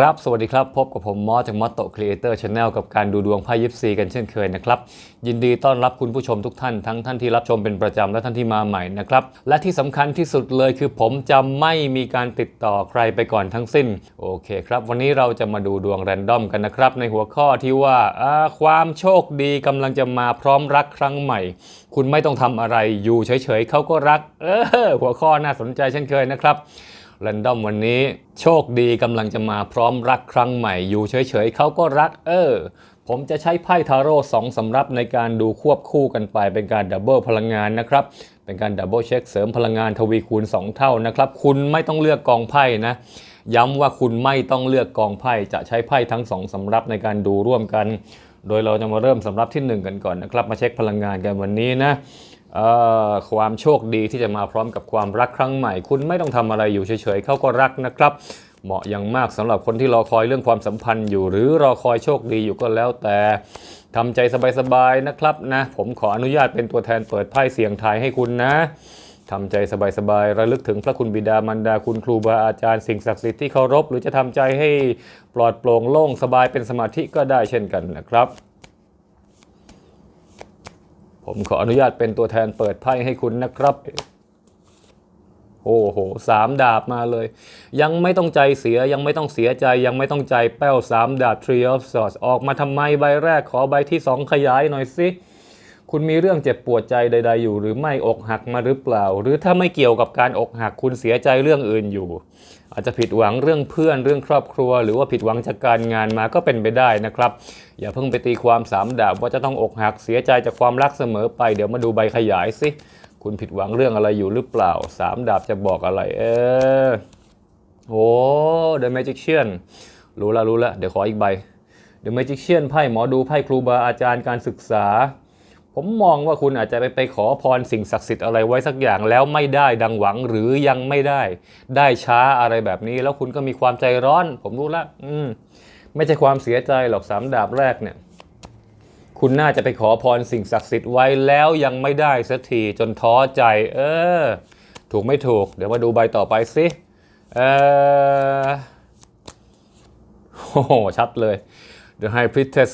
ครับ สวัสดีครับ พบกับผมมอสจากมอสโตครีเอเตอร์ชาแนลกับการดูดวงไพ่ยิปซีกันเช่นเคยนะครับ ยินดีต้อนรับคุณผู้ชมทุกท่าน ทั้งท่านที่รับชมเป็นประจำและท่านที่มาใหม่นะครับ และที่สำคัญที่สุดเลยคือผมจะไม่มีการติดต่อใครไปก่อนทั้งสิ้น โอเคครับ วันนี้เราจะมาดูดวงแรนดอมกันนะครับ ในหัวข้อที่ว่าความโชคดีกำลังจะมาพร้อมรักครั้งใหม่ คุณไม่ต้องทำอะไรอยู่เฉยๆเขาก็รัก เออหัวข้อน่าสนใจเช่นเคยนะครับ แรนดอมวันนี้ โชคดีกำลังจะมาพร้อมรักครั้งใหม่อยู่เฉยๆเขาก็รักเออ ผมจะใช้ไพ่ทาโร่สองสำรับในการดูควบคู่กันไปเป็นการดับเบิลพลังงานนะครับ เป็นการดับเบิลเช็คเสริมพลังงานทวีคูณ 2 เท่านะครับ คุณไม่ต้องเลือกกองไพ่นะย้ำว่าคุณไม่ต้องเลือกกองไพ่จะใช้ไพ่ทั้งสองสำรับในการดูร่วมกัน โดยเราจะมาเริ่มสำรับที่หนึ่งกันก่อนนะครับ มาเช็คพลังงานกันวันนี้นะ ความโชคดีที่จะมาพร้อมกับความรักครั้งใหม่ คุณไม่ต้องทำอะไรอยู่เฉยๆเขาก็รักนะครับ เหมาะอย่างมากสำหรับคนที่รอคอยเรื่องความสัมพันธ์อยู่ หรือรอคอยโชคดีอยู่ก็แล้วแต่ทำใจสบายๆนะครับนะ ผมขออนุญาตเป็นตัวแทนเปิดไพ่เสียงทายให้คุณนะทำใจสบายๆ ระลึกถึงพระคุณบิดามารดาคุณครูบาอาจารย์สิ่งศักดิ์สิทธิ์ที่เคารพ หรือจะทำใจให้ปลอดโปร่งโล่งสบายเป็นสมาธิก็ได้เช่นกันนะครับ ผมขออนุญาตเป็นตัวแทนเปิดไพ่ให้คุณนะครับ โอ้โหสามดาบมาเลย ยังไม่ต้องใจเสียยังไม่ต้องเสียใจยังไม่ต้องใจแป้วสามดาบ Tree of Swords ออกมาทำไมใบแรกขอใบที่สองขยายหน่อยสิ คุณมีเรื่องเจ็บปวดใจใด ๆ อยู่ หรือไม่อกหักมาหรือเปล่า หรือถ้าไม่เกี่ยวกับการอกหักคุณเสียใจเรื่องอื่นอยู่ อาจจะผิดหวังเรื่องเพื่อนเรื่องครอบครัว หรือว่าผิดหวังจากการงานมาก็เป็นไปได้นะครับ อย่าเพิ่งไปตีความสามดาบว่าจะต้องอกหักเสียใจจากความรักเสมอไปเดี๋ยวมาดูใบขยายสิคุณผิดหวังเรื่องอะไรอยู่หรือเปล่าสามดาบจะบอกอะไร เออโอ้ The Magician รู้ละรู้ละเดี๋ยวขออีกใบ The Magician ไพ่หมอดูไพ่ครูบาอาจารย์การศึกษา ผมมองว่าคุณอาจจะไปไปขอพรสิ่งศักดิ์สิทธิ์อะไรไว้สักอย่างแล้วไม่ได้ดังหวังหรือยังไม่ได้ ได้ช้าอะไรแบบนี้ แล้วคุณก็มีความใจร้อน ผมรู้ละอืมไม่ใช่ความเสียใจหรอกสามดาบแรกเนี่ย คุณน่าจะไปขอพรสิ่งศักดิ์สิทธิ์ไว้แล้วยังไม่ได้สักทีจนท้อใจ เออ ถูกไม่ถูก เดี๋ยวมาดูใบต่อไปสิเออโอ้โหชัดเลย The High Priestess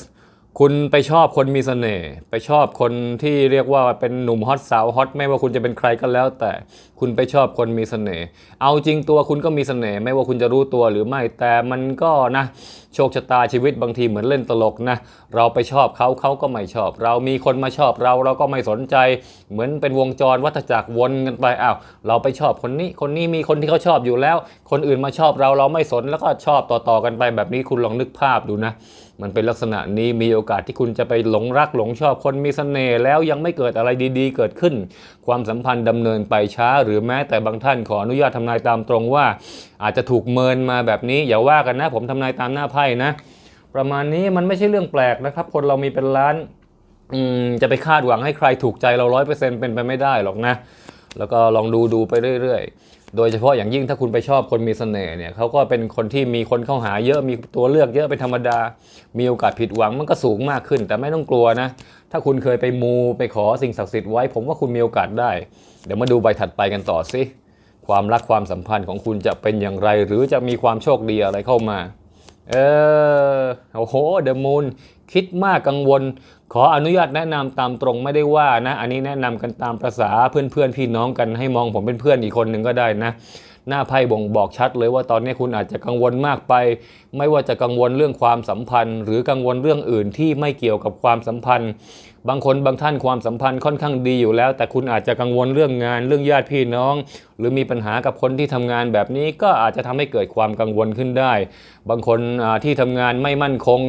คุณไปชอบคนมีเสน่ห์ไปชอบคนที่เรียกว่าเป็นหนุ่มฮอตสาวฮอตไม่ว่าคุณจะเป็นใครก็แล้ว แต่คุณไปชอบคนมีเสน่ห์เอาจริงตัวคุณก็มีเสน่ห์ไม่ว่าคุณจะรู้ตัวหรือไม่แต่มันก็นะโชคชะตาชีวิตบางทีเหมือนเล่นตลกนะเราไปชอบเขาเขาก็ไม่ชอบ เรามีคนมาชอบเราเราก็ไม่สนใจ เหมือนเป็นวงจรวัฏจักรวนกันไปอ้าวเราไปชอบคนนี้ คนนี้มีคนที่เขาชอบอยู่แล้ว คนอื่นมาชอบเราเราไม่สนแล้วก็ชอบต่อๆกันไปแบบนี้คุณลองนึกภาพดูนะ มันเป็นลักษณะนี้มีโอกาสที่คุณจะไปหลงรักหลงชอบคนมีเสน่ห์แล้วยังไม่เกิดอะไรดีๆ เกิดขึ้น ความสัมพันธ์ดำเนินไปช้า หรือแม้แต่บางท่านขออนุญาตทำนายตามตรงว่า อาจจะถูกเมินมาแบบนี้อย่าว่ากันนะ ผมทำนายตามหน้าไพ่นะ ประมาณนี้มันไม่ใช่เรื่องแปลกนะครับ คนเรามีเป็นล้านจะไปคาดหวังให้ใครถูกใจเราร้อยเปอร์เซ็นต์เป็นไปไม่ได้หรอกนะ แล้วก็ลองดูดูไปเรื่อยๆ โดยเฉพาะอย่างยิ่งถ้าคุณไปชอบคนมีเสน่ห์เนี่ยเขาก็เป็นคนที่มีคนเข้าหาเยอะมีตัวเลือกเยอะเป็นธรรมดา มีโอกาสผิดหวังมันก็สูงมากขึ้น แต่ไม่ต้องกลัวนะ ถ้าคุณเคยไปมูไปขอสิ่งศักดิ์สิทธิ์ไว้ ผมว่าคุณมีโอกาสได้ เดี๋ยวมาดูใบถัดไปกันต่อสิความรักความสัมพันธ์ของคุณจะเป็นอย่างไร หรือจะมีความโชคดีอะไรเข้ามา เออโอ้โหเดอะมูนคิดมากกังวล ขออนุญาตแนะนำตามตรงไม่ได้ว่านะ อันนี้แนะนำกันตามประษาเพื่อนๆพี่น้องกันให้มองผมเป็นเพื่อนอีกคนหนึ่งก็ได้นะ หน้าไพ่บ่งบอกชัดเลยว่าตอนนี้คุณอาจจะกังวลมากไป ไม่ว่าจะกังวลเรื่องความสัมพันธ์ หรือกังวลเรื่องอื่นที่ไม่เกี่ยวกับความสัมพันธ์ บางคนบางท่านความสัมพันธ์ค่อนข้างดีอยู่แล้ว แต่คุณอาจจะกังวลเรื่องงานเรื่องญาติพี่น้อง หรือมีปัญหากับคนที่ทำงานแบบนี้ก็อาจจะทำให้เกิดความกังวลขึ้นได้ บางคนที่ทำงานไม่มั่นคง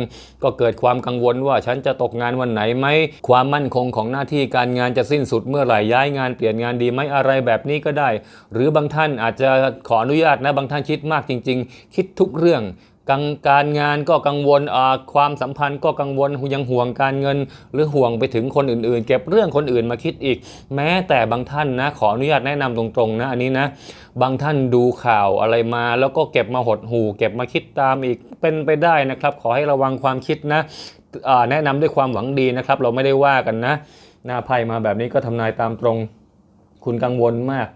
ก็เกิดความกังวลว่าฉันจะตกงานวันไหนไหมความมั่นคงของหน้าที่การงานจะสิ้นสุดเมื่อไหร่ย้ายงานเปลี่ยนงานดีไหมอะไรแบบนี้ก็ได้ หรือบางท่านอาจจะขออนุญาตนะบางท่านคิดมากจริง ๆ คิดทุกเรื่อง กังการงานก็กังวลความสัมพันธ์ก็กังวลยังห่วงการเงิน หรือห่วงไปถึงคนอื่นๆ เก็บเรื่องคนอื่นมาคิดอีก แม้แต่บางท่านนะขออนุญาตแนะนำตรงๆนะอันนี้นะบางท่านดูข่าวอะไรมา แล้วก็เก็บมาหดหูเก็บมาคิดตามอีกเป็นไปได้นะครับ ขอให้ระวังความคิดนะแนะนำด้วยความหวังดีนะครับ เราไม่ได้ว่ากันนะหน้าไพ่มาแบบนี้ก็ทำนายตามตรง คุณกังวลมาก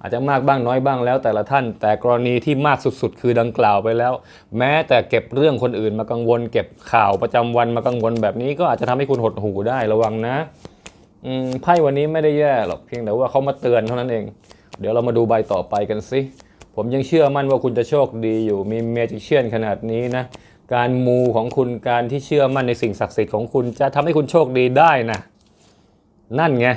อาจจะมากบ้างน้อยบ้างแล้วแต่ละท่าน แต่กรณีที่มากสุดๆ คือดังกล่าวไปแล้ว แม้แต่เก็บเรื่องคนอื่นมากังวล เก็บข่าวประจำวันมากังวลแบบนี้ก็อาจจะทำให้คุณหดหูได้ระวังนะไพ่วันนี้ไม่ได้แย่หรอกเพียงแต่ว่าเขามาเตือนเท่านั้นเอง เดี๋ยวเรามาดูใบต่อไปกันสิผมยังเชื่อมั่นว่าคุณจะโชคดีอยู่มีเมจิเชียนขนาดนี้นะการมูของคุณการที่เชื่อมั่นในสิ่งศักดิ์สิทธิ์ของคุณจะทำให้คุณโชคดีได้นะ นั่นไง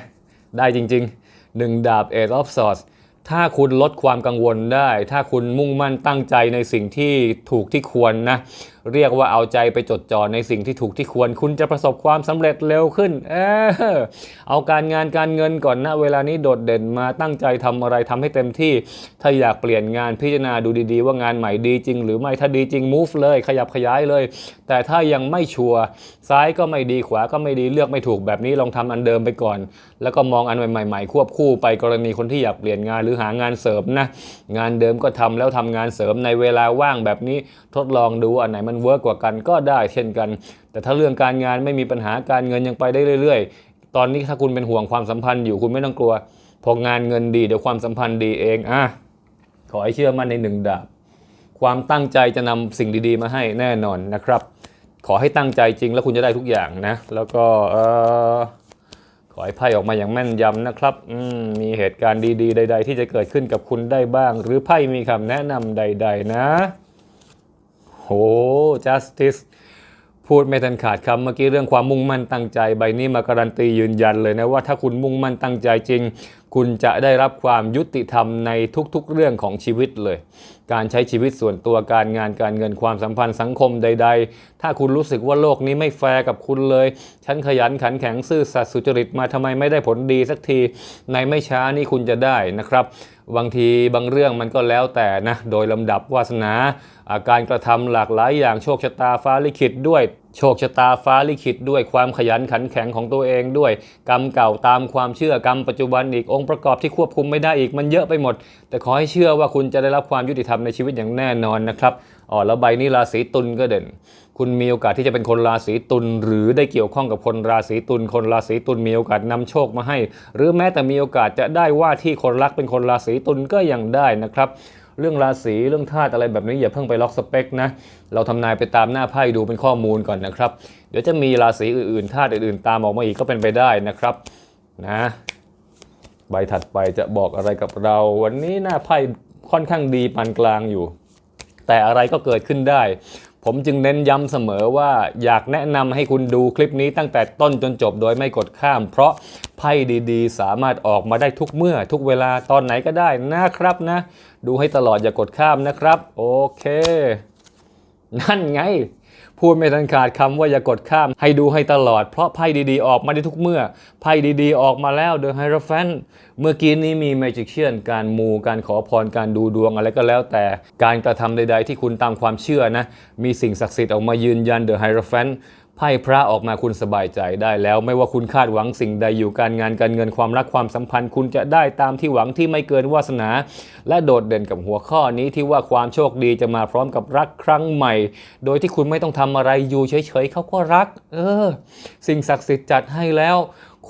ได้จริงๆหนึ่งดาบ Eight of Swords ถ้าคุณลดความกังวลได้ ถ้าคุณมุ่งมั่นตั้งใจในสิ่งที่ถูกที่ควรนะ เรียกว่าเอาใจไปจดจ่อในสิ่งที่ถูกที่ควร คุณจะประสบความสำเร็จเร็วขึ้น เออเอาการงานการเงินก่อนนะเวลานี้โดดเด่นมาตั้งใจทำอะไรทำให้เต็มที่ ถ้าอยากเปลี่ยนงานพิจารณาดูดีๆ ว่างานใหม่ดีจริง หรือไม่ถ้าดีจริง move เลย ขยับขยายเลย แต่ถ้ายังไม่ชัวร์ซ้ายก็ไม่ดีขวาก็ไม่ดีเลือกไม่ถูกแบบนี้ลองทำอันเดิมไปก่อน แล้วก็มองอันใหม่ๆ ควบคู่ไปกรณีคนที่อยากเปลี่ยนงานหรือหางานเสริมนะงานเดิมก็ทำแล้วทำงานเสริมในเวลาว่างแบบนี้ทดลองดูอันไหนมันันเวิร์กกว่ากันก็ได้เช่นกัน แต่ถ้าเรื่องการงานไม่มีปัญหาการเงินยังไปได้เรื่อย ๆ ตอนนี้ถ้าคุณเป็นห่วงความสัมพันธ์อยู่คุณไม่ต้องกลัว พองานเงินดีเดี๋ยวความสัมพันธ์ดีเองอะขอให้เชื่อมั่นในหนึ่งดาบ ความตั้งใจจะนำสิ่งดีๆ มาให้แน่นอนนะครับ ขอให้ตั้งใจจริงแล้วคุณจะได้ทุกอย่างนะ แล้วก็เออขอให้ไพ่ออกมาอย่างแม่นยำนะครับมมีเหตุการณ์ดีๆ ใด ๆ ที่จะเกิดขึ้นกับคุณได้บ้าง หรือไพ่มีคำแนะนำใด ๆ นะ ห justice พูดไม่ทันขาดคำเมื่อกี้เรื่องความมุ่งมั่นตั้งใจ ใบนี้มาการันตียืนยันเลยนะว่าถ้าคุณมุ่งมั่นตั้งใจจริง คุณจะได้รับความยุติธรรมในทุกๆเรื่องของชีวิตเลย การใช้ชีวิตส่วนตัวการงานการเงินความสัมพันธ์สังคมใด ๆ ถ้าคุณรู้สึกว่าโลกนี้ไม่แฟร์กับคุณเลย ฉันขยันขันแข็งซื่อสัตย์สุจริตมาทำไมไม่ได้ผลดีสักที ในไม่ช้านี่คุณจะได้นะครับบางทีบางเรื่องมันก็แล้วแต่นะโดยลำดับวาสนา อาการกระทำหลากหลายอย่างโชคชะตาฟ้าลิขิตด้วย โชคชะตาฟ้าลิขิตด้วยความขยันขันแข็งของตัวเองด้วย กรรมเก่าตามความเชื่อกรรมปัจจุบันอีกองค์ประกอบที่ควบคุมไม่ได้อีกมันเยอะไปหมด แต่ขอให้เชื่อว่าคุณจะได้รับความยุติธรรมในชีวิตอย่างแน่นอนนะครับอ๋อแล้วใบนี้ราศีตุลก็เด่น คุณมีโอกาสที่จะเป็นคนราศีตุลหรือได้เกี่ยวข้องกับคนราศีตุลคนราศีตุลมีโอกาสนำโชคมาให้ หรือแม้แต่มีโอกาสจะได้ว่าที่คนรักเป็นคนราศีตุลก็ยังได้นะครับ เรื่องราศีเรื่องธาตุอะไรแบบนี้อย่าเพิ่งไปล็อกสเปคนะเราทำนายไปตามหน้าไพ่ดูเป็นข้อมูลก่อนนะครับ เดี๋ยวจะมีราศีอื่นๆธาตุอื่นๆ ตามออกมาอีกก็เป็นไปได้นะครับนะใบถัดไปจะบอกอะไรกับเรา วันนี้หน้าไพ่ค่อนข้างดีปานกลางอยู่ แต่อะไรก็เกิดขึ้นได้ ผมจึงเน้นย้ำเสมอว่าอยากแนะนำให้คุณดูคลิปนี้ตั้งแต่ต้นจนจบโดยไม่กดข้าม เพราะไพ่ดีๆ สามารถออกมาได้ทุกเมื่อทุกเวลาตอนไหนก็ได้นะครับนะ ดูให้ตลอดอย่ากดข้ามนะครับ โอเค นั่นไง พูดไม่ทันขาดคำว่าอย่ากดข้าม ให้ดูให้ตลอด เพราะไพ่ดีๆ ออกมาได้ทุกเมื่อ ไพ่ดีๆ ออกมาแล้ว The Hierophant เมื่อกี้นี้มี Magician การมูการขอพรการดูดวงอะไรก็แล้วแต่การกระทำใดๆ ที่คุณตามความเชื่อนะ มีสิ่งศักดิ์สิทธิ์ออกมายืนยัน The Hierophant พ่พระออกมาคุณสบายใจได้แล้ว ไม่ว่าคุณคาดหวังสิ่งใดอยู่การงานการเงินความรักความสัมพันธ์ คุณจะได้ตามที่หวังที่ไม่เกินวาสนา และโดดเด่นกับหัวข้อนี้ที่ว่าความโชคดีจะมาพร้อมกับรักครั้งใหม่ โดยที่คุณไม่ต้องทำอะไรอยู่เฉยๆเขาก็รัก เออ สิ่งศักดิ์สิทธิ์จัดให้แล้ว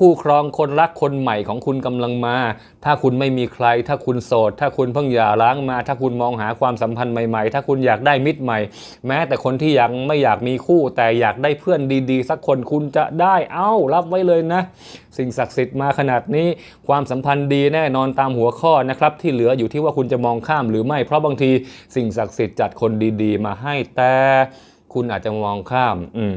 คู่ครองคนรักคนใหม่ของคุณกำลังมา ถ้าคุณไม่มีใคร ถ้าคุณโสด ถ้าคุณเพิ่งหย่าร้างมา ถ้าคุณมองหาความสัมพันธ์ใหม่ๆ ถ้าคุณอยากได้มิตรใหม่ แม้แต่คนที่ยังไม่อยากมีคู่ แต่อยากได้เพื่อนดีๆ สักคนคุณจะได้เอ้ารับไว้เลยนะ สิ่งศักดิ์สิทธิ์มาขนาดนี้ ความสัมพันธ์ดีแน่นอนตามหัวข้อนะครับที่เหลืออยู่ที่ว่าคุณจะมองข้ามหรือไม่เพราะบางทีสิ่งศักดิ์สิทธิ์จัดคนดีๆ มาให้แต่คุณอาจจะมองข้าม อืม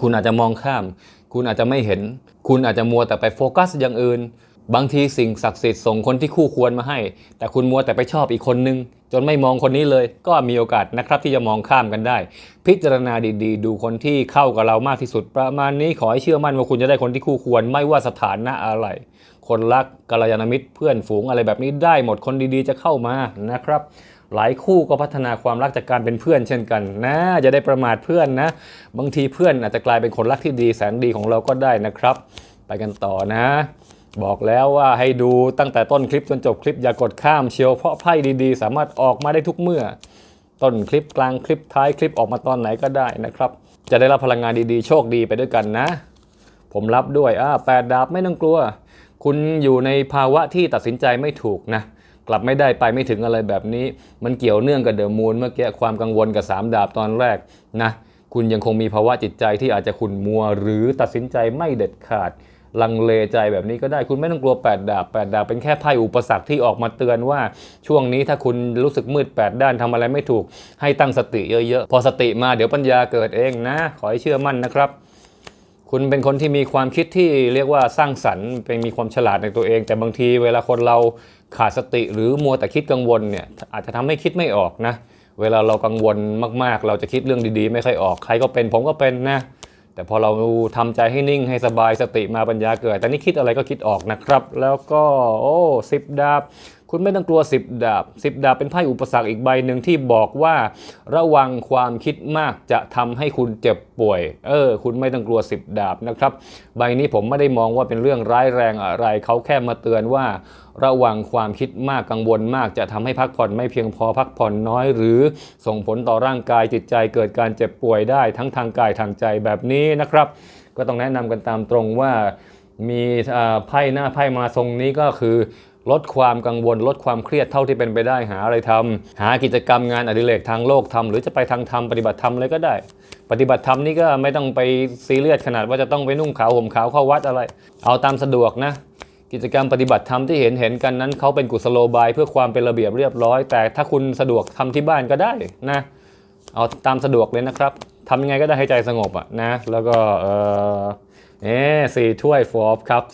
คุณอาจจะมองข้าม คุณอาจจะไม่เห็น คุณอาจจะมัวแต่ไปโฟกัสอย่างอื่น บางทีสิ่งศักดิ์สิทธิ์ส่งคนที่คู่ควรมาให้ แต่คุณมัวแต่ไปชอบอีกคนนึง จนไม่มองคนนี้เลย ก็มีโอกาสนะครับที่จะมองข้ามกันได้ พิจารณาดีๆ ดูคนที่เข้ากับเรามากที่สุดประมาณนี้ขอให้เชื่อมั่นว่าคุณจะได้คนที่คู่ควร ไม่ว่าสถานะอะไร คนรักกัลยาณมิตรเพื่อนฝูงอะไรแบบนี้ได้หมดคนดีๆ จะเข้ามานะครับ หลายคู่ก็พัฒนาความรักจากการเป็นเพื่อนเช่นกันนะจะได้ประมาทเพื่อนนะ บางทีเพื่อนอาจจะกลายเป็นคนรักที่ดีแสนดีของเราก็ได้นะครับ ไปกันต่อนะ บอกแล้วว่าให้ดูตั้งแต่ต้นคลิปจนจบคลิปอย่ากดข้ามเชียวเพราะไพ่ดีๆ สามารถออกมาได้ทุกเมื่อ ต้นคลิปกลางคลิปท้ายคลิปออกมาตอนไหนก็ได้นะครับ จะได้รับพลังงานดีๆ โชคดีไปด้วยกันนะ ผมรับด้วยอ่าแปดดาบไม่ต้องกลัว คุณอยู่ในภาวะที่ตัดสินใจไม่ถูกนะ กลับไม่ได้ไปไม่ถึงอะไรแบบนี้ มันเกี่ยวเนื่องกับเดอะมูนเมื่อกี้ความกังวลกับสามดาบตอนแรกนะคุณยังคงมีภาวะจิตใจที่อาจจะขุ่นมัว หรือตัดสินใจไม่เด็ดขาดลังเลใจแบบนี้ก็ได้คุณไม่ต้องกลัว 8 ดาบ 8 ดาบเป็นแค่ไพ่อุปสรรคที่ออกมาเตือนว่าช่วงนี้ถ้าคุณรู้สึกมืด 8 ด้านทำอะไรไม่ถูก ให้ตั้งสติเยอะๆ พอสติมาเดี๋ยวปัญญาเกิดเองนะ ขอให้เชื่อมั่นนะครับ คุณเป็นคนที่มีความคิดที่เรียกว่าสร้างสรรค์เป็นมีความฉลาดในตัวเอง แต่บางทีเวลาคนเรา ขาดสติหรือมัวแต่คิดกังวลเนี่ยอาจจะทำให้คิดไม่ออกนะ เวลาเรากังวลมากๆ เราจะคิดเรื่องดีๆ ไม่ค่อยออก ใครก็เป็นผมก็เป็นนะ แต่พอเราทำใจให้นิ่งให้สบายสติมาปัญญาเกิด แต่นี่คิดอะไรก็คิดออกนะครับ แล้วก็โอ้สิบดาบ คุณไม่ต้องกลัว 10 ดาบ 10 ดาบเป็นไพ่อุปสรรคอีกใบหนึ่งที่บอกว่า ระวังความคิดมากจะทำให้คุณเจ็บป่วย เออ คุณไม่ต้องกลัว 10 ดาบนะครับ ใบนี้ผมไม่ได้มองว่าเป็นเรื่องร้ายแรงอะไร เขาแค่มาเตือนว่า ระวังความคิดมากกังวลมากจะทำให้พักผ่อนไม่เพียงพอพักผ่อนน้อย หรือส่งผลต่อร่างกายจิตใจเกิดการเจ็บป่วยได้ทั้งทางกายทางใจแบบนี้นะครับ ก็ต้องแนะนำกันตามตรงว่ามีอ่าไพ่หน้าไพ่มาทรงนี้ก็คือ ลดความกังวล ลดความเครียดเท่าที่เป็นไปได้หาอะไรทำหากิจกรรมงานอดิเรกทางโลกทำหรือจะไปทางธรรมปฏิบัติธรรมเลยก็ได้ ปฏิบัติธรรมนี่ก็ไม่ต้องไปซีเรียสขนาดว่าจะต้องไปนุ่งขาวห่มขาวเข้าวัดอะไร เอาตามสะดวกนะ กิจกรรมปฏิบัติธรรมที่เห็นเห็นกันนั้นเขาเป็นกุศโลบายเพื่อความเป็นระเบียบเรียบร้อย แต่ถ้าคุณสะดวกทำที่บ้านก็ได้นะ เอาตามสะดวกเลยนะครับทำยังไงก็ได้ให้ใจสงบอะนะแล้วก็เออ เอ๊สี่ถ้วยฟอร์ครับ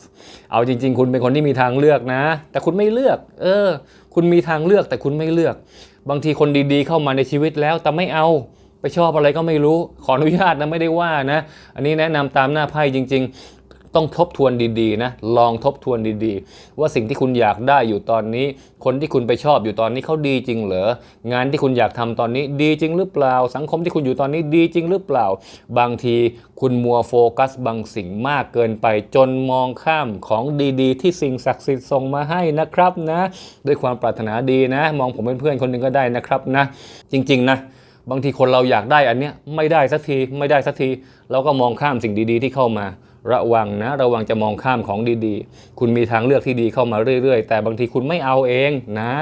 เอาจริง ๆ คุณเป็นคนที่มีทางเลือกนะ แต่คุณไม่เลือก เออ คุณมีทางเลือกแต่คุณไม่เลือก บางทีคนดีๆเข้ามาในชีวิตแล้วแต่ไม่เอาไปชอบอะไรก็ไม่รู้ ขออนุญาตนะไม่ได้ว่านะ อันนี้แนะนำตามหน้าไพ่จริง ๆ ต้องทบทวนดีๆนะ ลองทบทวนดีๆ ว่าสิ่งที่คุณอยากได้อยู่ตอนนี้ คนที่คุณไปชอบอยู่ตอนนี้เขาดีจริงเหรอ งานที่คุณอยากทำตอนนี้ดีจริงหรือเปล่า สังคมที่คุณอยู่ตอนนี้ดีจริงหรือเปล่า บางทีคุณมัวโฟกัสบางสิ่งมากเกินไปจนมองข้ามของดีๆ ที่สิ่งศักดิ์สิทธิ์ส่งมาให้นะครับนะ ด้วยความปรารถนาดีนะ มองผมเป็นเพื่อนคนหนึ่งก็ได้นะครับนะ จริง ๆ นะบางทีคนเราอยากได้อันเนี้ยไม่ได้สักทีไม่ได้สักทีเราก็มองข้ามสิ่งดีๆ ที่เข้ามา ระวังนะระวังจะมองข้ามของดีๆ คุณมีทางเลือกที่ดีเข้ามาเรื่อยๆ แต่บางทีคุณไม่เอาเองนะ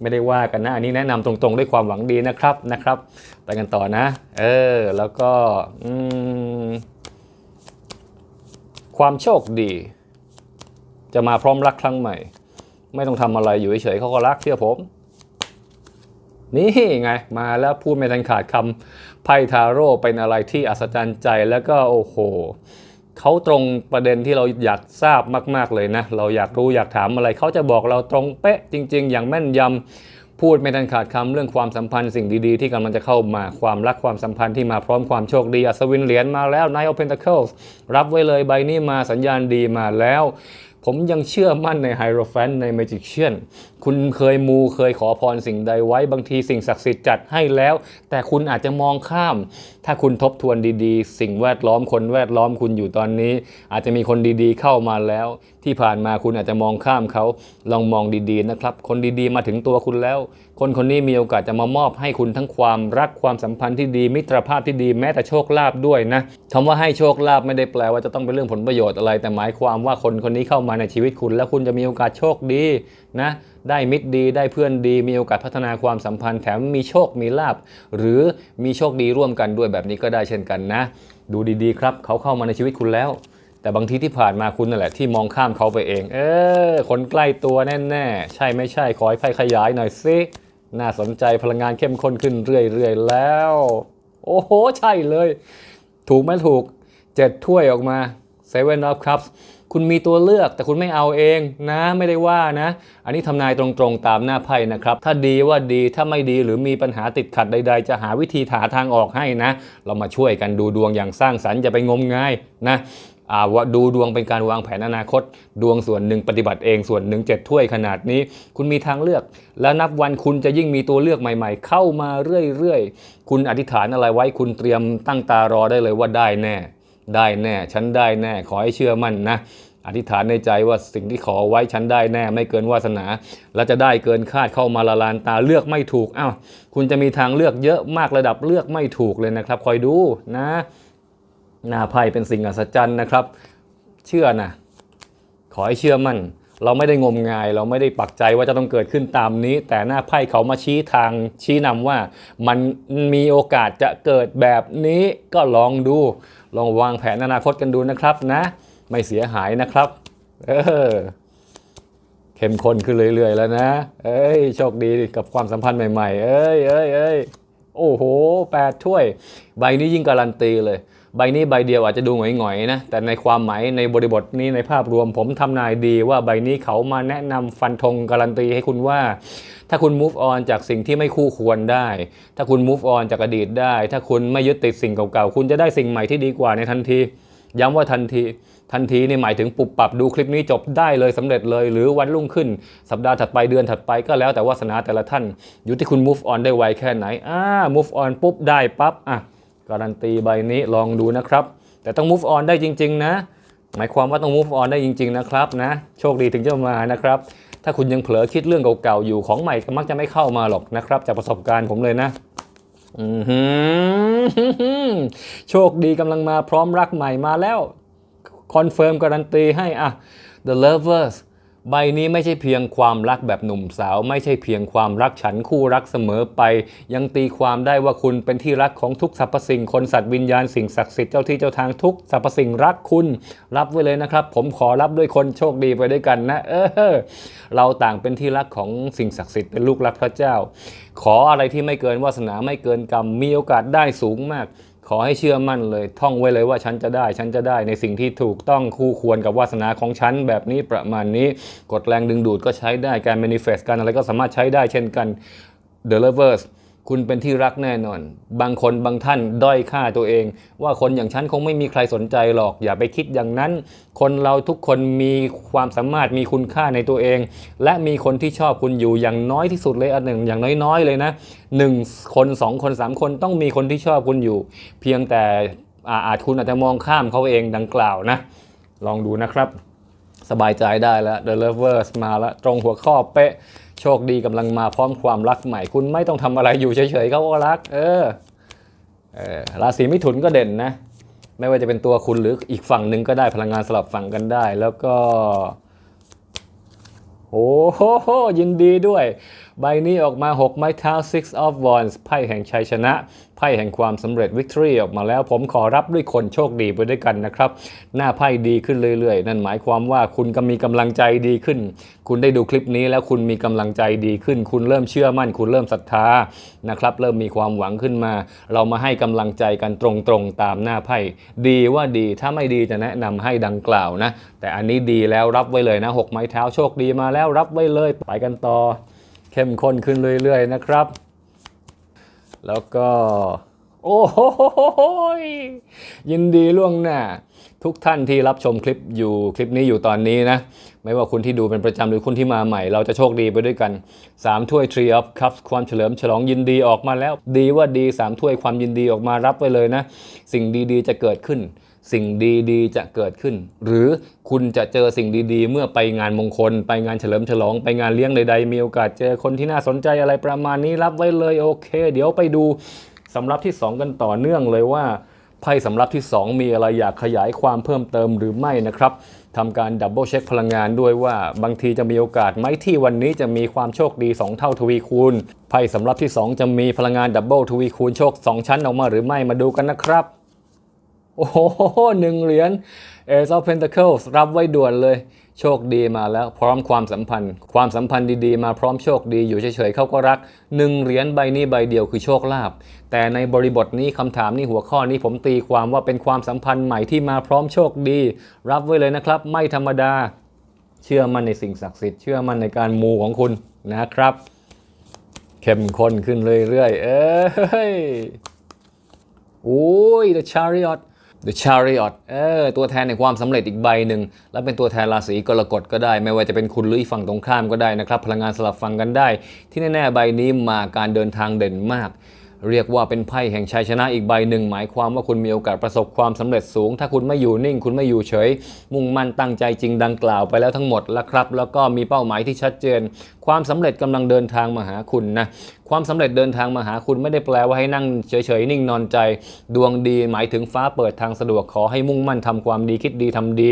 ไม่ได้ว่ากันนะ อันนี้แนะนำตรงๆ ด้วยความหวังดีนะครับนะครับไปกันต่อนะ เออ แล้วก็อืความโชคดี จะมาพร้อมรักครั้งใหม่ ไม่ต้องทำอะไรอยู่เฉยๆเขาก็รักเชื่อผมนี่ไง มาแล้วพูดไม่ทันขาดคำไพ่ทาโร่เป็นอะไรที่อัศจรรย์ใจแล้วก็โอ้โห เขาตรงประเด็นที่เราอยากทราบมาก ๆเลยนะ เราอยากรู้อยากถามอะไรเขาจะบอกเราตรงเป๊ะจริง ๆ อย่างแม่นยำพูดไม่ทันขาดคำเรื่องความสัมพันธ์สิ่งดีๆ ที่กำลังจะเข้ามาความรักความสัมพันธ์ที่มาพร้อมความโชคดีอัศวินเหรียญมาแล้ว Nine of Pentacles รับไว้เลยใบนี้มาสัญญาณดีมาแล้ว ผมยังเชื่อมั่นในไฮโรแฟนใน Magician คุณเคยมูเคยขอพรสิ่งใดไว้บางทีสิ่งศักดิ์สิทธิ์จัดให้แล้ว แต่คุณอาจจะมองข้ามถ้าคุณทบทวนดีๆ สิ่งแวดล้อมคนแวดล้อมคุณอยู่ตอนนี้ อาจจะมีคนดีๆเข้ามาแล้ว ที่ผ่านมาคุณอาจจะมองข้ามเขาลองมองดีๆนะครับ คนดีๆมาถึงตัวคุณแล้ว คนคนนี้มีโอกาสจะมามอบให้คุณทั้งความรักความสัมพันธ์ที่ดี มิตรภาพที่ดีแม้แต่โชคลาภด้วยนะคำว่าให้โชคลาภไม่ได้แปลว่าจะต้องเป็นเรื่องผลประโยชน์อะไร แต่หมายความว่าคนคนนี้เข้ามาในชีวิตคุณ แล้วคุณจะมีโอกาสโชคดีนะได้มิตรดีได้เพื่อนดี มีโอกาสพัฒนาความสัมพันธ์แถมมีโชคมีลาบ หรือมีโชคดีร่วมกันด้วยแบบนี้ก็ได้เช่นกันนะ ดูดีๆครับ เขาเข้ามาในชีวิตคุณแล้ว แต่บางทีที่ผ่านมาคุณนั่นแหละที่มองข้ามเขาไปเอง เออคนใกล้ตัวแน่ๆ ใช่ไม่ใช่ขอให้ไพ่ขยายหน่อยสิน่าสนใจพลังงานเข้มข้นขึ้นเรื่อยๆแล้ว โอ้โห ใช่เลย ถูกไหมถูกเจ็ดถ้วยออกมา Seven of Cups คุ คุณมีตัวเลือกแต่คุณไม่เอาเองนะไม่ได้ว่านะ อันนี้ทำนายตรงๆตามหน้าไพ่นะครับ ถ้าดีว่าดีถ้าไม่ดีหรือมีปัญหาติดขัดใด ๆ จะหาวิธีหาทางออกให้นะ เรามาช่วยกันดูดวงอย่างสร้างสรรค์อย่าไปงมงายนะอาว่าดูดวงเป็นการวางแผนอนาคต ดวงส่วนหนึ่งปฏิบัติเองส่วนหนึ่งเจ็ดถ้วยขนาดนี้ คุณมีทางเลือก แล้วนับวันคุณจะยิ่งมีตัวเลือกใหม่ๆ เข้ามาเรื่อยๆ คุณอธิษฐานอะไรไว้คุณเตรียมตั้งตารอได้เลยว่าได้แน่ ได้แน่ ฉันได้แน่ ขอให้เชื่อมั่นนะ อธิษฐานในใจว่าสิ่งที่ขอไว้ฉันได้แน่ ไม่เกินวาสนา และจะได้เกินคาดเข้ามาละลานตาเลือกไม่ถูกอ้าวคุณจะมีทางเลือกเยอะมากระดับเลือกไม่ถูกเลยนะครับ คอยดูนะหน้าไพ่เป็นสิ่งอัศจรรย์นะครับ เชื่อนะ ขอให้เชื่อมั่น เราไม่ได้งมงาย เราไม่ได้ปักใจว่าจะต้องเกิดขึ้นตามนี้ แต่หน้าไพ่เขามาชี้ทางชี้นำว่า มันมีโอกาสจะเกิดแบบนี้ก็ลองดู ลองวางแผนอนาคตกันดูนะครับนะ ไม่เสียหายนะครับ เออเข้มข้นขึ้นเรื่อยๆแล้วนะ เอ้ยโชคดีกับความสัมพันธ์ใหม่ ๆ เอ้ยเอ้ยเอ้ยโอ้โหแปดถ้วย ใบนี้ยิ่งการันตีเลย ใบนี้ใบเดียวอาจจะดูหงอยๆนะ แต่ในความหมายในบริบทนี้ในภาพรวม ผมทำนายดีว่าใบนี้เขามาแนะนำฟันธงการันตีให้คุณว่า ถ้าคุณ move on จากสิ่งที่ไม่คู่ควรได้ ถ้าคุณ move on จากอดีตได้ ถ้าคุณไม่ยึดติดสิ่งเก่าๆ คุณจะได้สิ่งใหม่ที่ดีกว่าในทันที ย้ำว่าทันทีทันทีนี่หมายถึงปุบปรับดูคลิปนี้จบได้เลยสำเร็จเลย หรือวันรุ่งขึ้น สัปดาห์ถัดไปเดือนถัดไปก็แล้วแต่วาสนาแต่ละท่าน อยู่ที่คุณ move on ได้ไวแค่ไหนอ่า move on ปุ๊บได้ปั๊บอะ การันตีใบนี้ลองดูนะครับ แต่ต้อง move on ได้จริง ๆ นะ หมายความว่าต้อง move on ได้จริง ๆ นะครับนะโชคดีถึงจะมานะครับ ถ้าคุณยังเผลอคิดเรื่องเก่าๆอยู่ของใหม่ก็มักจะไม่เข้ามาหรอกนะครับ จากประสบการณ์ผมเลยนะโชคดีกำลังมาพร้อมรักใหม่มาแล้วคอนเฟิร์มการันตีให้อะ The Lovers ใบนี้ไม่ใช่เพียงความรักแบบหนุ่มสาว ไม่ใช่เพียงความรักฉันคู่รักเสมอไป ยังตีความได้ว่าคุณเป็นที่รักของทุกสรรพสิ่งคนสัตว์วิญญาณสิ่งศักดิ์สิทธิ์เจ้าที่เจ้าทางทุกสรรพสิ่งรักคุณ รับไว้เลยนะครับ ผมขอรับด้วยคนโชคดีไปด้วยกันนะ เออ เราต่างเป็นที่รักของสิ่งศักดิ์สิทธิ์เป็นลูกรักพระเจ้า ขออะไรที่ไม่เกินวาสนาไม่เกินกรรมมีโอกาสได้สูงมาก ขอให้เชื่อมั่นเลยท่องไว้เลยว่าฉันจะได้ ฉันจะได้ในสิ่งที่ถูกต้องคู่ควรกับวาสนาของฉันแบบนี้ประมาณนี้กดแรงดึงดูดก็ใช้ได้การ manifest การอะไรก็สามารถใช้ได้เช่นกัน The Lovers คุณเป็นที่รักแน่นอน บางคนบางท่านด้อยค่าตัวเอง ว่าคนอย่างฉันคงไม่มีใครสนใจหรอก อย่าไปคิดอย่างนั้น คนเราทุกคนมีความสามารถมีคุณค่าในตัวเอง และมีคนที่ชอบคุณอยู่อย่างน้อยที่สุดเลยอันหนึ่งอย่างน้อยๆเลยนะหนึ่งคนสองคนสามคนต้องมีคนที่ชอบคุณอยู่ เพียงแต่อาจคุณอาจจะมองข้ามเขาเองดังกล่าวนะ ลองดูนะครับ สบายใจได้แล้ว The Lovers มาแล้วตรงหัวข้อเป๊ะ โชคดีกำลังมาพร้อมความรักใหม่ คุณไม่ต้องทำอะไรอยู่เฉยๆเขาก็รัก เออเออราศีมิถุนก็เด่นนะ ไม่ว่าจะเป็นตัวคุณหรืออีกฝั่งหนึ่งก็ได้พลังงานสลับฝั่งกันได้ แล้วก็โอ้โหยินดีด้วย ใบนี้ออกมา 6 ไม้เท้า six of wands ไพ่แห่งชัยชนะ ไพ่แห่งความสำเร็จ victory ออกมาแล้ว ผมขอรับด้วยคนโชคดีไปด้วยกันนะครับ หน้าไพ่ดีขึ้นเรื่อยๆ นั่นหมายความว่าคุณก็มีกำลังใจดีขึ้น คุณได้ดูคลิปนี้แล้วคุณมีกำลังใจดีขึ้น คุณเริ่มเชื่อมั่น คุณเริ่มศรัทธานะครับ เริ่มมีความหวังขึ้นมา เรามาให้กำลังใจกันตรงๆตามหน้าไพ่ดีว่าดีถ้าไม่ดีจะแนะนำให้ดังกล่าวนะ แต่อันนี้ดีแล้วรับไว้เลยนะหกไม้เท้าโชคดีมาแล้วรับไว้เลยไปกันต่อ เข้มข้นขึ้นเรื่อยๆนะครับ แล้วก็ โอ้โหยินดีล่วงหน้า ทุกท่านที่รับชมคลิปอยู่คลิปนี้อยู่ตอนนี้นะ ไม่ว่าคุณที่ดูเป็นประจำหรือคุณที่มาใหม่ เราจะโชคดีไปด้วยกัน 3 ถ้วย Tree of Cups ความเฉลิมฉลองยินดีออกมาแล้ว ดีว่าดี 3 ถ้วยความยินดีออกมารับไปเลยนะ สิ่งดีๆจะเกิดขึ้น สิ่งดีๆ จะเกิดขึ้น หรือคุณจะเจอสิ่งดีๆ เมื่อไปงานมงคล ไปงานเฉลิมฉลอง ไปงานเลี้ยงใดๆ มีโอกาสเจอคนที่น่าสนใจอะไรประมาณนี้รับไว้เลยโอเค เดี๋ยวไปดูสำรับที่ 2 กันต่อเนื่องเลยว่าไพ่สำรับที่ 2 มีอะไรอยากขยายความเพิ่มเติมหรือไม่นะครับทำการดับเบิลเช็คพลังงานด้วยว่าบางทีจะมีโอกาสไหมที่วันนี้จะมีความโชคดี 2 เท่าทวีคูณไพ่สำรับที่ 2 จะมีพลังงานดับเบิลทวีคูณโชค 2 ชั้นออกมาหรือไม่มาดูกันนะครับ โอ้โหหนึ่งเหรียญ Ace of Pentacles รับไว้ด่วนเลย โชคดีมาแล้ว พร้อมความสัมพันธ์ ความสัมพันธ์ดีๆ มาพร้อมโชคดีอยู่เฉยๆเขาก็รักหนึ่งเหรียญใบนี้ใบเดียวคือโชคลาภแต่ในบริบทนี้คำถามนี้หัวข้อนี้ผมตีความว่าเป็นความสัมพันธ์ใหม่ที่มาพร้อมโชคดี รับไว้เลยนะครับ ไม่ธรรมดา เชื่อมั่นในสิ่งศักดิ์สิทธิ์เชื่อมั่นในการมูของคุณนะครับเข้มข้นขึ้นเรื่อยๆ เอ้ย โอ้ย The Chariot The Chariot เออตัวแทนในความสำเร็จอีกใบหนึ่ง และเป็นตัวแทนราศีกรกฎก็ได้ ไม่ว่าจะเป็นคุณหรือฝั่งตรงข้ามก็ได้นะครับ พลังงานสลับฟังกันได้ ที่แน่ๆใบนี้มาการเดินทางเด่นมาก เรียกว่าเป็นไพ่แห่งชัยชนะอีกใบหนึ่ง หมายความว่าคุณมีโอกาสประสบความสำเร็จสูง ถ้าคุณไม่อยู่นิ่ง คุณไม่อยู่เฉย มุ่งมั่นตั้งใจจริงดังกล่าวไปแล้วทั้งหมดแล้วครับ แล้วก็มีเป้าหมายที่ชัดเจน ความสำเร็จกำลังเดินทางมาหาคุณนะความสำเร็จเดินทางมาหาคุณไม่ได้แปลว่าให้นั่งเฉยๆนิ่งนอนใจ ดวงดีหมายถึงฟ้าเปิดทางสะดวกขอให้มุ่งมั่นทำความดีคิดดีทำดี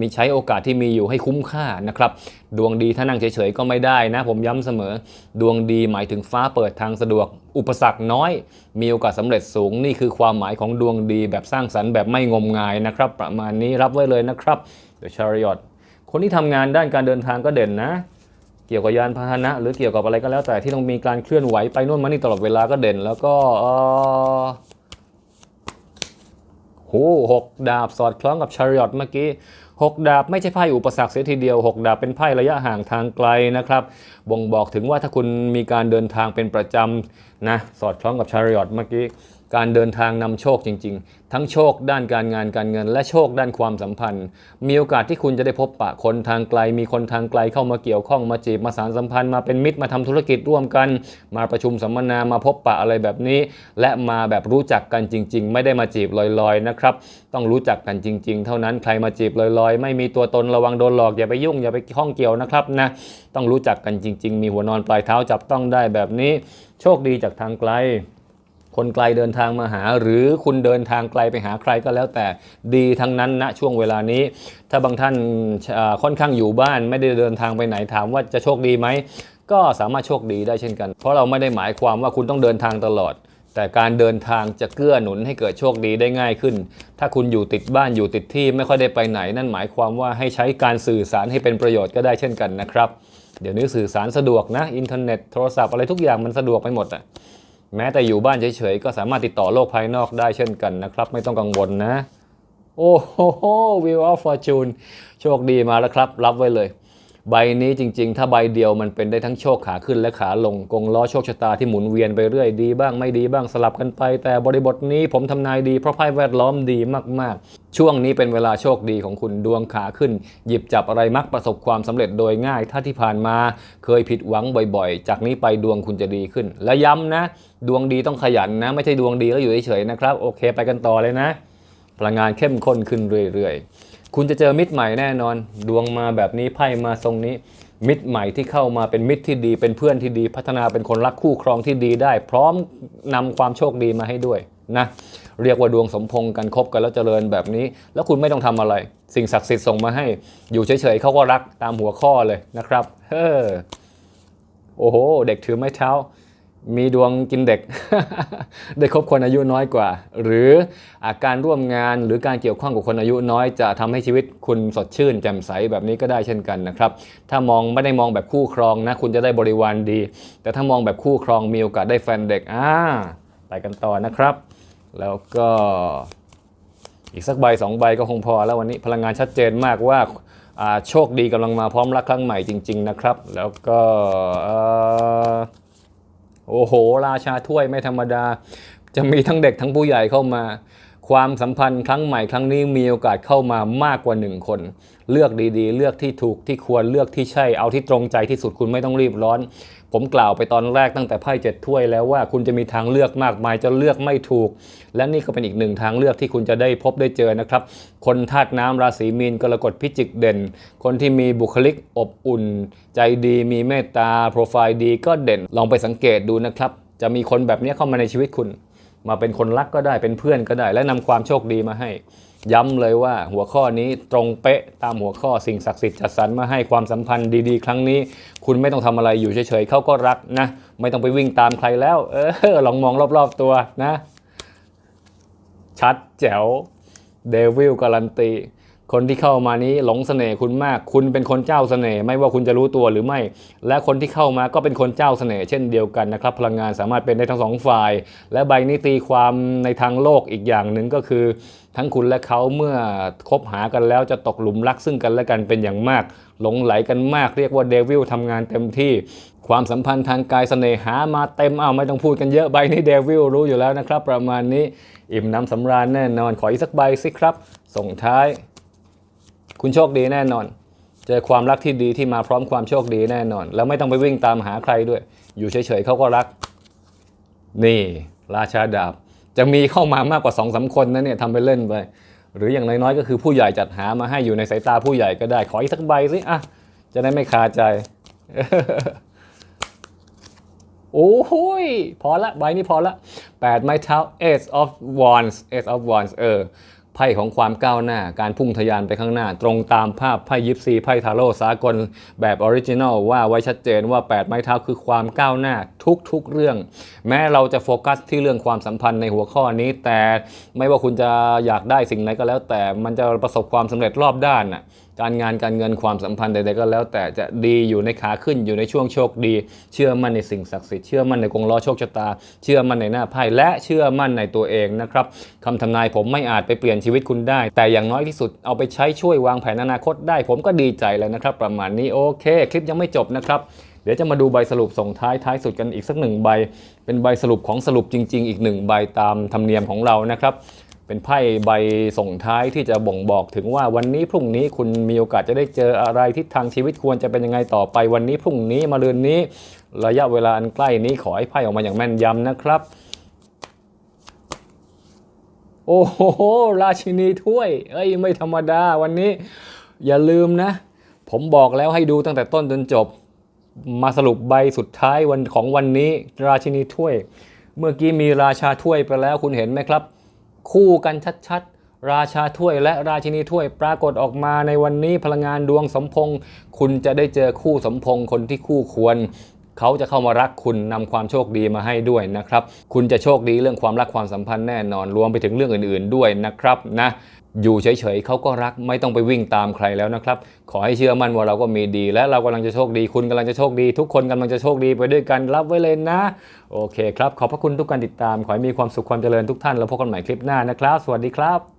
มีใช้โอกาสที่มีอยู่ให้คุ้มค่านะครับ ดวงดีถ้านั่งเฉยๆก็ไม่ได้นะ ผมย้ำเสมอ ดวงดีหมายถึงฟ้าเปิดทางสะดวก อุปสรรคน้อย มีโอกาสสำเร็จสูงนี่คือความหมายของดวงดีแบบสร้างสรรค์แบบไม่งมงายนะครับ ประมาณนี้รับไว้เลยนะครับ The Chariot คนที่ทำงานด้านการเดินทางก็เด่นนะ เกี่ยวกับยานพาหนะ หรือเกี่ยวกับอะไรก็แล้วแต่ที่ต้องมีการเคลื่อนไหวไปโน่นมานี่ตลอดเวลาก็เด่น แล้วก็เอ่อโหหกดาบสอดคล้องกับชาริอตเมื่อกี้ หกดาบไม่ใช่ไพ่อุปสรรคเสียทีเดียวหกดาบเป็นไพ่ระยะห่างทางไกลนะครับ บ่งบอกถึงว่าถ้าคุณมีการเดินทางเป็นประจำนะ สอดคล้องกับชาริอตเมื่อกี้ การเดินทางนำโชคจริง ๆ ทั้งโชคด้านการงานการเงิน และโชคด้านความสัมพันธ์ มีโอกาสที่คุณจะได้พบปะคนทางไกล มีคนทางไกลเข้ามาเกี่ยวข้องมาจีบมาสารสัมพันธ์มาเป็นมิตรมาทำธุรกิจร่วมกัน มาประชุมสัมมนามาพบปะอะไรแบบนี้ และมาแบบรู้จักกันจริง ๆ ไม่ได้มาจีบลอยๆนะครับต้องรู้จักกันจริง ๆ เท่านั้นใครมาจีบลอยๆ ไม่มีตัวตนระวังโดนหลอกอย่าไปยุ่งอย่าไปข้องเกี่ยวนะครับนะต้องรู้จักกันจริง ๆ มีหัวนอนปลายเท้าจับต้องได้แบบนี้ โชคดีจากทางไกล คนไกลเดินทางมาหา หรือคุณเดินทางไกลไปหาใครก็แล้วแต่ดีทั้งนั้นณช่วงเวลานี้ ถ้าบางท่านค่อนข้างอยู่บ้านไม่ได้เดินทางไปไหนถามว่าจะโชคดีไหมก็สามารถโชคดีได้เช่นกัน เพราะเราไม่ได้หมายความว่าคุณต้องเดินทางตลอด แต่การเดินทางจะเกื้อหนุนให้เกิดโชคดีได้ง่ายขึ้น ถ้าคุณอยู่ติดบ้านอยู่ติดที่ไม่ค่อยได้ไปไหน นั่นหมายความว่าให้ใช้การสื่อสารให้เป็นประโยชน์ก็ได้เช่นกันนะครับ เดี๋ยวนี้สื่อสารสะดวกนะ อินเทอร์เน็ตโทรศัพท์อะไรทุกอย่างมันสะดวกไปหมดอะ แม้แต่อยู่บ้านเฉยๆ ก็สามารถติดต่อโลกภายนอกได้เช่นกันนะครับ ไม่ต้องกังวลนะ โอ้โหวิวออฟฟอร์จูนโชคดีมาแล้วครับ รับไว้เลย ใบนี้จริงๆ ถ้าใบเดียวมันเป็นได้ทั้งโชคขาขึ้นและขาลงกงล้อโชคชะตาที่หมุนเวียนไปเรื่อยดีบ้างไม่ดีบ้างสลับกันไป แต่บริบทนี้ผมทำนายดีเพราะไพ่แวดล้อมดีมากๆ ช่วงนี้เป็นเวลาโชคดีของคุณดวงขาขึ้น หยิบจับอะไรมักประสบความสำเร็จโดยง่าย ถ้าที่ผ่านมาเคยผิดหวังบ่อยๆ จากนี้ไปดวงคุณจะดีขึ้น และย้ำนะ ดวงดีต้องขยันนะ ไม่ใช่ดวงดีแล้วอยู่เฉยๆนะครับโอเค ไปกันต่อเลยนะ พลังงานเข้มข้นขึ้นเรื่อยๆ คุณจะเจอมิตรใหม่แน่นอน ดวงมาแบบนี้ไพ่มาทรงนี้ มิตรใหม่ที่เข้ามาเป็นมิตรที่ดี เป็นเพื่อนที่ดี พัฒนาเป็นคนรักคู่ครองที่ดีได้ พร้อมนำความโชคดีมาให้ด้วยนะเรียกว่าดวงสมพงษ์กันคบกันแล้วเจริญแบบนี้ แล้วคุณไม่ต้องทำอะไร สิ่งศักดิ์สิทธิ์ส่งมาให้ อยู่เฉยๆเขาก็รักตามหัวข้อเลยนะครับเฮ้อโอ้โห เด็กถือไม้เท้า มีดวงกินเด็ก ได้คบคนอายุน้อยกว่า หรืออาการร่วมงานหรือการเกี่ยวข้องกับคนอายุน้อย จะทำให้ชีวิตคุณสดชื่น แจ่มใสแบบนี้ก็ได้เช่นกันนะครับ ถ้ามองไม่ได้มองแบบคู่ครองนะ คุณจะได้บริวารดี แต่ถ้ามองแบบคู่ครองมีโอกาสได้แฟนเด็กอ่าไปกันต่อนะครับ แล้วก็อีกสักใบสองใบก็คงพอ แล้ววันนี้พลังงานชัดเจนมากว่าโชคดีกำลังมาพร้อมรักครั้งใหม่จริง ๆ นะครับ แล้วก็ โอ้โห ราชาถ้วยไม่ธรรมดา จะมีทั้งเด็กทั้งผู้ใหญ่เข้ามา ความสัมพันธ์ครั้งใหม่ครั้งนี้มีโอกาสเข้ามามากกว่าหนึ่งคน เลือกดีๆ เลือกที่ถูกที่ควรเลือกที่ใช่เอาที่ตรงใจที่สุดคุณไม่ต้องรีบร้อน ผมกล่าวไปตอนแรกตั้งแต่ไพ่เจ็ดถ้วยแล้วว่าคุณจะมีทางเลือกมากมายจะเลือกไม่ถูก และนี่ก็เป็นอีกหนึ่งทางเลือกที่คุณจะได้พบได้เจอนะครับ คนธาตุน้ำราศีมีนกรกฎพิจิกเด่น คนที่มีบุคลิกอบอุ่น ใจดีมีเมตตาโปรไฟล์ดีก็เด่นลองไปสังเกตดูนะครับ จะมีคนแบบนี้เข้ามาในชีวิตคุณ มาเป็นคนรักก็ได้เป็นเพื่อนก็ได้ และนำความโชคดีมาให้ ย้ำเลยว่าหัวข้อนี้ตรงเป๊ะตามหัวข้อสิ่งศักดิ์สิทธิ์จัดสรรมาให้ความสัมพันธ์ดีๆ ครั้งนี้ คุณไม่ต้องทำอะไรอยู่เฉยๆเขาก็รักนะ ไม่ต้องไปวิ่งตามใครแล้ว เออลองมองรอบๆตัวนะ ชัดแจ๋วเดวิลการันตี คนที่เข้ามานี้หลงเสน่ห์คุณมาก คุณเป็นคนเจ้าเสน่ห์ไม่ว่าคุณจะรู้ตัวหรือไม่ และคนที่เข้ามาก็เป็นคนเจ้าเสน่ห์เช่นเดียวกันนะครับ พลังงานสามารถเป็นได้ทั้งสองฝ่าย และใบนี้ตีความในทางโลกอีกอย่างหนึ่งก็คือ ทั้งคุณและเขาเมื่อคบหากันแล้วจะตกหลุมรักซึ่งกันและกันเป็นอย่างมาก หลงไหลกันมาก เรียกว่าเดวิลทำงานเต็มที่ ความสัมพันธ์ทางกายเสน่หามาเต็มเอาไม่ต้องพูดกันเยอะใบนี้เดวิลรู้อยู่แล้วนะครับ ประมาณนี้อิ่มน้ำสำราญแน่นอนขออีกสักใบสิครับ ส่งท้าย คุณโชคดีแน่นอน เจอความรักที่ดีที่มาพร้อมความโชคดีแน่นอน แล้วไม่ต้องไปวิ่งตามหาใครด้วย อยู่เฉยๆเขาก็รัก นี่ ราชาดาบ จะมีเข้ามามากกว่าสองสาคนนะเนี่ยทำไปเล่นไป หรืออย่างน้อยๆก็คือผู้ใหญ่จัดหามาให้อยู่ในสายตาผู้ใหญ่ก็ได้ ขออีกสักใบสิอะจะได้ไม่คาใจโอ้โหยพอละ ใบนี้พอละ 8 ไม้เท้า Ace of Wands Ace of Wands เออ ไพ่ของความก้าวหน้า การพุ่งทะยานไปข้างหน้า ตรงตามภาพไพ่ยิปซีไพ่ทาโร่สากลแบบออริจินัลว่าไว้ชัดเจนว่า 8 ไม้เท้าคือความก้าวหน้าทุกๆเรื่อง แม้เราจะโฟกัสที่เรื่องความสัมพันธ์ในหัวข้อนี้ แต่ไม่ว่าคุณจะอยากได้สิ่งไหนก็แล้ว แต่มันจะประสบความสำเร็จรอบด้านน่ะ การงานการเงินความสัมพันธ์ใดๆก็แล้วแต่จะดีอยู่ในขาขึ้นอยู่ในช่วงโชคดี เชื่อมั่นในสิ่งศักดิ์สิทธิ์เชื่อมั่นในกงล้อโชคชะตา เชื่อมั่นในหน้าไพ่และเชื่อมั่นในตัวเองนะครับคำทำนายผมไม่อาจไปเปลี่ยนชีวิตคุณได้ แต่อย่างน้อยที่สุดเอาไปใช้ช่วยวางแผนอนาคตได้ ผมก็ดีใจแล้วนะครับ ประมาณนี้โอเค คลิปยังไม่จบนะครับเดี๋ยวจะมาดูใบสรุปส่งท้ายท้ายสุดกันอีกสักหนึ่งใบ เป็นใบสรุปของสรุปจริง ๆ อีกหนึ่งใบตามธรรมเนียมของเรานะครับ เป็นไพ่ใบส่งท้ายที่จะบ่งบอกถึงว่าวันนี้พรุ่งนี้คุณมีโอกาสจะได้เจออะไรทิศทางชีวิตควรจะเป็นยังไงต่อไปวันนี้พรุ่งนี้มาเรือนนี้ ระยะเวลาอันใกล้นี้ขอให้ไพ่ออกมาอย่างแม่นยำนะครับ โอ้โหราชินีถ้วย เอ้ยไม่ธรรมดาวันนี้ อย่าลืมนะ ผมบอกแล้วให้ดูตั้งแต่ต้นจนจบ มาสรุปใบสุดท้ายวันของวันนี้ ราชินีถ้วย เมื่อกี้มีราชาถ้วยไปแล้วคุณเห็นไหมครับ คู่กันชัดๆ ราชาถ้วยและราชินีถ้วยปรากฏออกมาในวันนี้พลังงานดวงสมพงษ์คุณจะได้เจอคู่สมพงษ์คนที่คู่ควรเขาจะเข้ามารักคุณนำความโชคดีมาให้ด้วยนะครับ คุณจะโชคดีเรื่องความรักความสัมพันธ์แน่นอนรวมไปถึงเรื่องอื่น ๆ ด้วยนะครับนะ อยู่เฉยๆเขาก็รักไม่ต้องไปวิ่งตามใครแล้วนะครับ ขอให้เชื่อมั่นว่าเราก็มีดี และเรากำลังจะโชคดี คุณกำลังจะโชคดี ทุกคนกำลังจะโชคดีไปด้วยกันรับไว้เลยนะ โอเคครับ ขอบพระคุณทุกการติดตาม ขอให้มีความสุขความเจริญทุกท่าน แล้วพบกันใหม่คลิปหน้านะครับ สวัสดีครับ